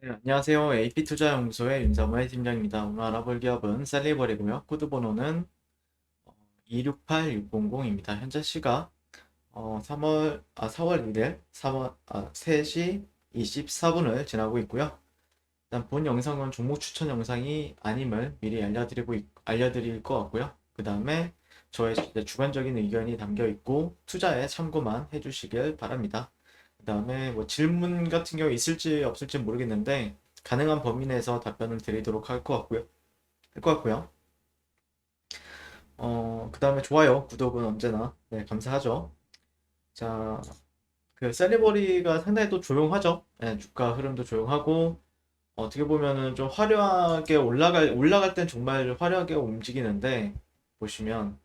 네, 안녕하세요. AP투자연구소의 윤사무의 팀장입니다. 오늘 알아볼 기업은 셀리버리고요. 코드 번호는 268600입니다. 현재 시각 어, 3월, 아, 4월 1일 3월, 아, 3시 24분을 지나고 있고요. 일단 본 영상은 종목 추천 영상이 아님을 미리 알려드리고 있- 알려드릴 것 같고요. 그 다음에 저의 주관적인 의견이 담겨 있고 투자에 참고만 해주시길 바랍니다. 그 다음에 뭐 질문 같은 경우 있을지 없을지 모르겠는데 가능한 범위 내에서 답변을 드리도록 할 것 같고요. 할 것 같고요. 어, 그 다음에 좋아요, 구독은 언제나 네, 감사하죠. 자, 그 셀리버리가 상당히 또 조용하죠. 네, 주가 흐름도 조용하고 어떻게 보면은 좀 화려하게 올라갈 올라갈 땐 정말 화려하게 움직이는데 보시면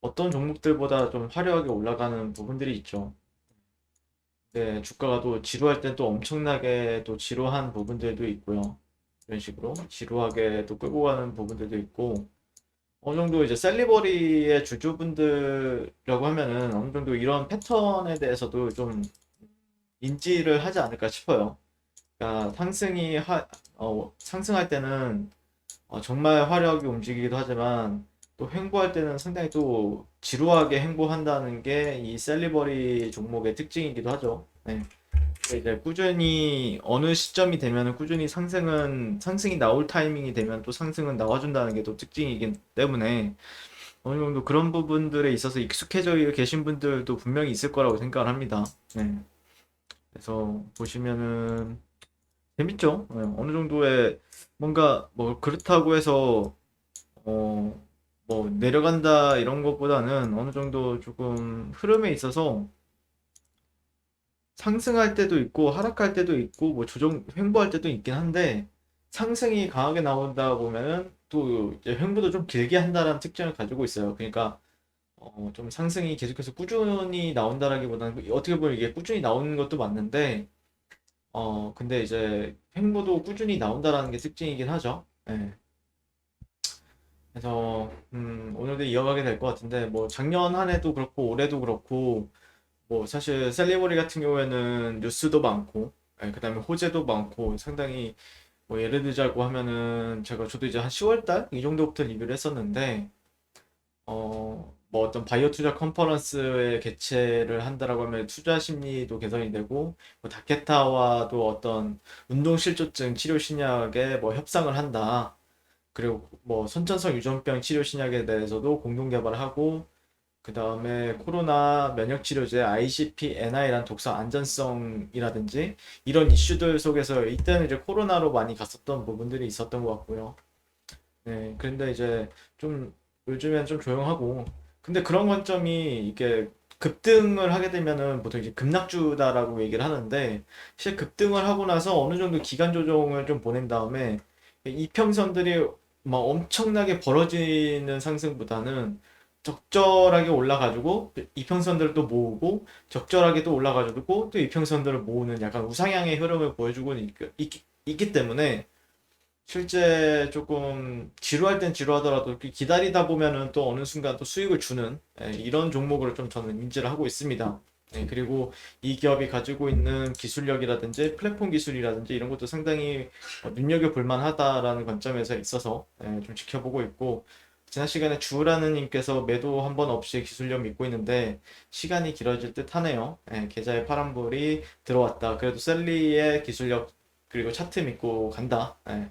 어떤 종목들보다 좀 화려하게 올라가는 부분들이 있죠. 네, 주가가 또 지루할 땐 또 엄청나게 또 지루한 부분들도 있고요. 이런 식으로 지루하게 또 끌고 가는 부분들도 있고 어느 정도 이제 셀리버리의 주주분들이라고 하면은 어느 정도 이런 패턴에 대해서도 좀 인지를 하지 않을까 싶어요. 그러니까 상승이 하, 어, 상승할 때는 어, 정말 화려하게 움직이기도 하지만 또 횡보할 때는 상당히 또 지루하게 횡보한다는 게 이 셀리버리 종목의 특징이기도 하죠. 네. 이제 꾸준히 어느 시점이 되면은 꾸준히 상승은 상승이 나올 타이밍이 되면 또 상승은 나와준다는 게 또 특징이기 때문에 어느 정도 그런 부분들에 있어서 익숙해져 계신 분들도 분명히 있을 거라고 생각을 합니다. 네. 그래서 보시면은 재밌죠? 네, 어느 정도의 뭔가 뭐 그렇다고 해서 어 뭐 내려간다 이런 것보다는 어느 정도 조금 흐름에 있어서 상승할 때도 있고 하락할 때도 있고 뭐 조정 횡보할 때도 있긴 한데 상승이 강하게 나온다 보면은 또 이제 횡보도 좀 길게 한다라는 특징을 가지고 있어요. 그러니까 어 좀 상승이 계속해서 꾸준히 나온다라기보다는 어떻게 보면 이게 꾸준히 나오는 것도 맞는데 어 근데 이제 횡보도 꾸준히 나온다라는 게 특징이긴 하죠. 예. 그래서 음, 오늘도 이어가게 될 것 같은데 뭐 작년 한 해도 그렇고 올해도 그렇고 뭐 사실 셀리버리 같은 경우에는 뉴스도 많고 예, 그다음에 호재도 많고 상당히 뭐 예를 들자고 하면은 제가 저도 이제 한 10월 달 이 정도부터 리뷰를 했었는데 어 뭐 어떤 바이오 투자 컨퍼런스에 개최를 한다라고 하면 투자 심리도 개선이 되고 뭐 다케타와도 어떤 운동 실조증 치료 신약에 뭐 협상을 한다. 그리고 뭐 선천성 유전병 치료 신약에 대해서도 공동 개발을 하고 그 다음에 코로나 면역 치료제 ICP-NI라는 독성 안전성이라든지 이런 이슈들 속에서 이때는 이제 코로나로 많이 갔었던 부분들이 있었던 것 같고요. 네, 그런데 이제 좀 요즘엔 좀 조용하고 근데 그런 관점이 이게 급등을 하게 되면은 보통 이제 급락주다라고 얘기를 하는데 실제 급등을 하고 나서 어느 정도 기간 조정을 좀 보낸 다음에 이평선들이 막 엄청나게 벌어지는 상승보다는 적절하게 올라가지고 이평선들을 또 모으고 적절하게 또 올라가지고 또 이평선들을 모으는 약간 우상향의 흐름을 보여주고 있, 기 때문에 실제 조금 지루할 땐 지루하더라도 기다리다 보면은 또 어느 순간 또 수익을 주는 예, 이런 종목으로 좀 저는 인지를 하고 있습니다. 예, 그리고 이 기업이 가지고 있는 기술력이라든지 플랫폼 기술이라든지 이런 것도 상당히 어, 눈여겨볼 만하다라는 관점에서 있어서 예, 좀 지켜보고 있고 지난 시간에 주라는 님께서 매도 한 번 없이 기술력 믿고 있는데 시간이 길어질 듯 하네요. 예, 계좌에 파란불이 들어왔다. 그래도 셀리의 기술력 그리고 차트 믿고 간다. 예.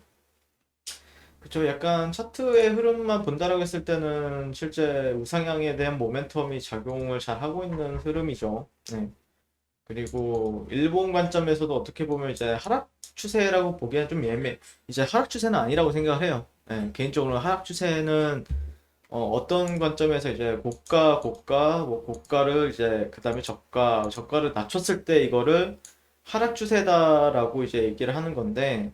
그쵸. 약간 차트의 흐름만 본다라고 했을 때는 실제 우상향에 대한 모멘텀이 작용을 잘 하고 있는 흐름이죠. 네. 그리고 일본 관점에서도 어떻게 보면 이제 하락 추세라고 보기에는 좀 예매, 이제 하락 추세는 아니라고 생각을 해요. 네. 개인적으로 하락 추세는 어, 떤 관점에서 이제 고가, 고가, 뭐 고가를 이제 그 다음에 저가, 저가를 낮췄을 때 이거를 하락 추세다라고 이제 얘기를 하는 건데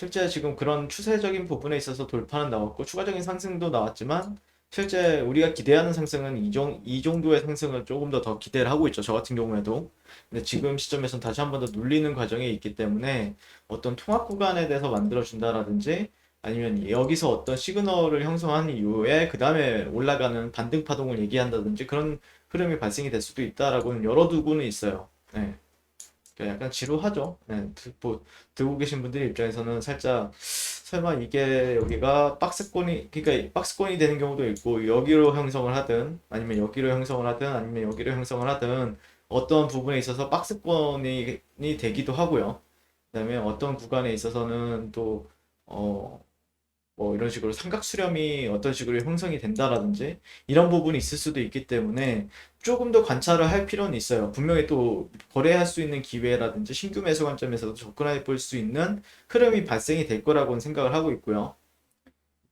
실제 지금 그런 추세적인 부분에 있어서 돌파는 나왔고 추가적인 상승도 나왔지만 실제 우리가 기대하는 상승은 이, 정, 이 정도의 상승을 조금 더 더 기대를 하고 있죠. 저 같은 경우에도. 근데 지금 시점에서는 다시 한 번 더 눌리는 과정에 있기 때문에 어떤 통합 구간에 대해서 만들어준다라든지 아니면 여기서 어떤 시그널을 형성한 이후에 그 다음에 올라가는 반등 파동을 얘기한다든지 그런 흐름이 발생이 될 수도 있다라고는 열어두고는 있어요. 네. 그러니까 약간 지루하죠. 네, 드- 뭐, 들고 계신 분들 입장에서는 살짝 설마 이게 여기가 박스권이 그러니까 박스권이 되는 경우도 있고 여기로 형성을 하든 아니면 여기로 형성을 하든 아니면 여기로 형성을 하든 어떤 부분에 있어서 박스권이 되기도 하고요. 그다음에 어떤 구간에 있어서는 또 어, 뭐 이런 식으로 삼각 수렴이 어떤 식으로 형성이 된다라든지 이런 부분이 있을 수도 있기 때문에 조금 더 관찰을 할 필요는 있어요. 분명히 또 거래할 수 있는 기회라든지 신규 매수 관점에서도 접근해 볼 수 있는 흐름이 발생이 될 거라고는 생각을 하고 있고요.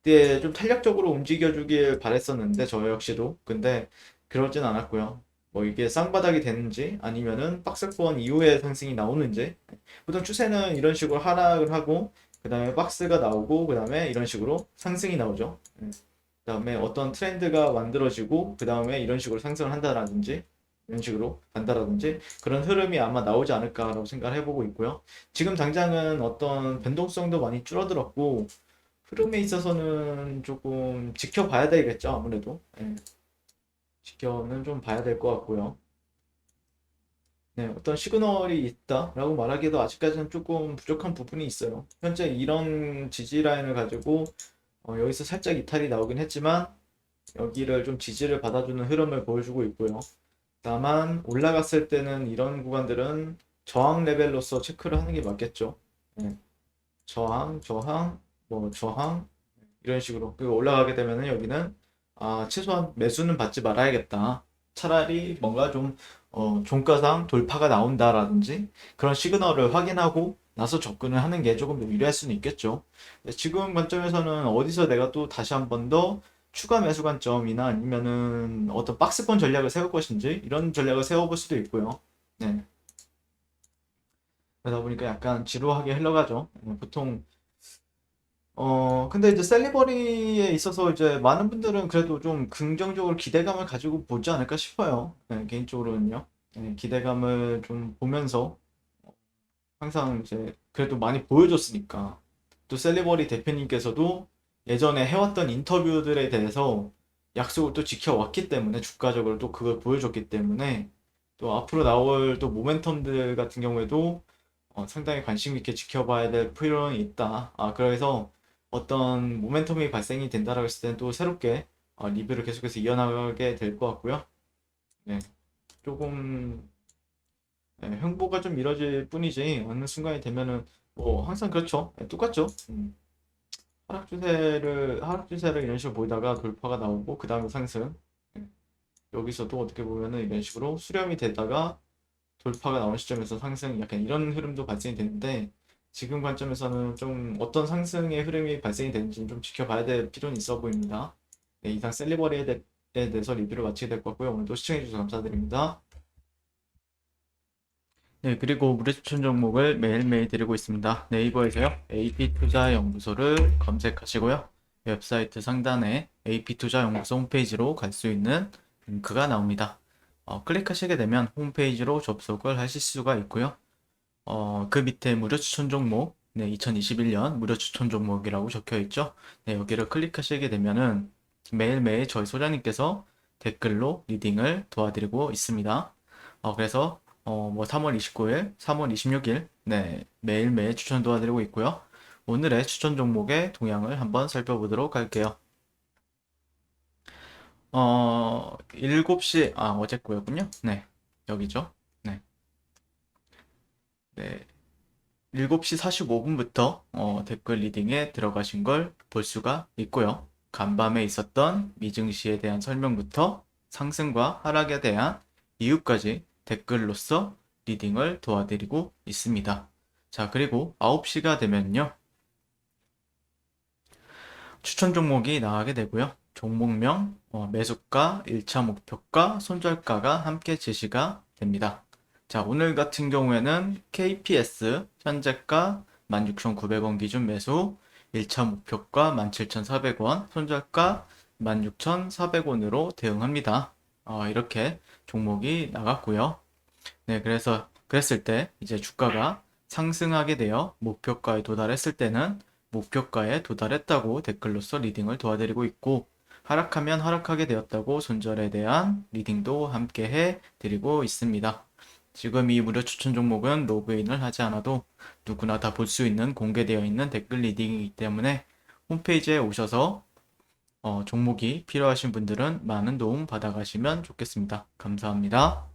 이때 좀 탄력적으로 움직여주길 바랬었는데 저 역시도 근데 그러진 않았고요. 뭐 이게 쌍바닥이 되는지 아니면은 박스권 이후에 상승이 나오는지 보통 추세는 이런 식으로 하락을 하고 그 다음에 박스가 나오고 그 다음에 이런 식으로 상승이 나오죠. 그 다음에 어떤 트렌드가 만들어지고 그 다음에 이런 식으로 상승을 한다라든지 이런 식으로 간다라든지 그런 흐름이 아마 나오지 않을까라고 생각을 해보고 있고요. 지금 당장은 어떤 변동성도 많이 줄어들었고 흐름에 있어서는 조금 지켜봐야 되겠죠. 아무래도 예. 지켜는 좀 봐야 될 것 같고요. 네, 어떤 시그널이 있다라고 말하기도 아직까지는 조금 부족한 부분이 있어요. 현재 이런 지지 라인을 가지고 어, 여기서 살짝 이탈이 나오긴 했지만 여기를 좀 지지를 받아주는 흐름을 보여주고 있고요. 다만 올라갔을 때는 이런 구간들은 저항 레벨로서 체크를 하는 게 맞겠죠. 네. 저항, 저항, 뭐 저항 이런 식으로 그리고 올라가게 되면은 여기는 아 최소한 매수는 받지 말아야겠다. 차라리 뭔가 좀 어, 종가상 돌파가 나온다라든지 그런 시그널을 확인하고 나서 접근을 하는 게 조금 더 유리할 수는 있겠죠. 지금 관점에서는 어디서 내가 또 다시 한 번 더 추가 매수 관점이나 아니면은 어떤 박스권 전략을 세울 것인지 이런 전략을 세워볼 수도 있고요. 네. 그러다 보니까 약간 지루하게 흘러가죠. 네, 보통 어 근데 이제 셀리버리에 있어서 이제 많은 분들은 그래도 좀 긍정적으로 기대감을 가지고 보지 않을까 싶어요. 네, 개인적으로는요. 네, 기대감을 좀 보면서 항상 이제 그래도 많이 보여줬으니까 또 셀리버리 대표님께서도 예전에 해왔던 인터뷰들에 대해서 약속을 또 지켜왔기 때문에 주가적으로 또 그걸 보여줬기 때문에 또 앞으로 나올 또 모멘텀들 같은 경우에도 어, 상당히 관심 있게 지켜봐야 될 필요는 있다. 아, 그래서 어떤 모멘텀이 발생이 된다라고 했을 때는 또 새롭게 어, 리뷰를 계속해서 이어나가게 될 것 같고요. 네, 조금 네, 횡보가 좀 이뤄질 뿐이지 어느 순간이 되면은 뭐 항상 그렇죠. 네, 똑같죠. 음. 하락 추세를 하락 추세를 이런 식으로 보이다가 돌파가 나오고 그 다음에 상승. 네. 여기서도 어떻게 보면은 이런 식으로 수렴이 되다가 돌파가 나온 시점에서 상승 약간 이런 흐름도 발생이 되는데 지금 관점에서는 좀 어떤 상승의 흐름이 발생이 되는지 좀 지켜봐야 될 필요는 있어 보입니다. 네, 이상 셀리버리에 대, 에 대 해서 리뷰를 마치게 될 것 같고요. 오늘도 시청해주셔서 감사드립니다. 네, 그리고 무료 추천 종목을 매일매일 드리고 있습니다. 네이버에서요, AP투자연구소를 검색하시고요. 웹사이트 상단에 AP투자연구소 홈페이지로 갈 수 있는 링크가 나옵니다. 어, 클릭하시게 되면 홈페이지로 접속을 하실 수가 있고요. 어, 그 밑에 무료 추천 종목, 네, 2021년 무료 추천 종목이라고 적혀 있죠. 네, 여기를 클릭하시게 되면은 매일매일 저희 소장님께서 댓글로 리딩을 도와드리고 있습니다. 어, 그래서 어, 뭐 3월 29일, 3월 26일, 네, 매일매일 추천 도와드리고 있고요. 오늘의 추천 종목의 동향을 한번 살펴보도록 할게요. 어, 7시, 아, 어제 거였군요. 네, 여기죠. 네. 네. 7시 45분부터 어, 댓글 리딩에 들어가신 걸 볼 수가 있고요. 간밤에 있었던 미증시에 대한 설명부터 상승과 하락에 대한 이유까지 댓글로서 리딩을 도와드리고 있습니다. 자, 그리고 9시가 되면요. 추천 종목이 나가게 되고요. 종목명, 어, 매수가, 1차 목표가, 손절가가 함께 제시가 됩니다. 자, 오늘 같은 경우에는 KPS 현재가 16,900원 기준 매수, 1차 목표가 17,400원, 손절가 16,400원으로 대응합니다. 어, 이렇게 종목이 나갔고요. 네, 그래서 그랬을 때 이제 주가가 상승하게 되어 목표가에 도달했을 때는 목표가에 도달했다고 댓글로서 리딩을 도와드리고 있고 하락하면 하락하게 되었다고 손절에 대한 리딩도 함께 해 드리고 있습니다. 지금 이 무료 추천 종목은 로그인을 하지 않아도 누구나 다 볼 수 있는 공개되어 있는 댓글 리딩이기 때문에 홈페이지에 오셔서 어, 종목이 필요하신 분들은 많은 도움 받아가시면 좋겠습니다. 감사합니다.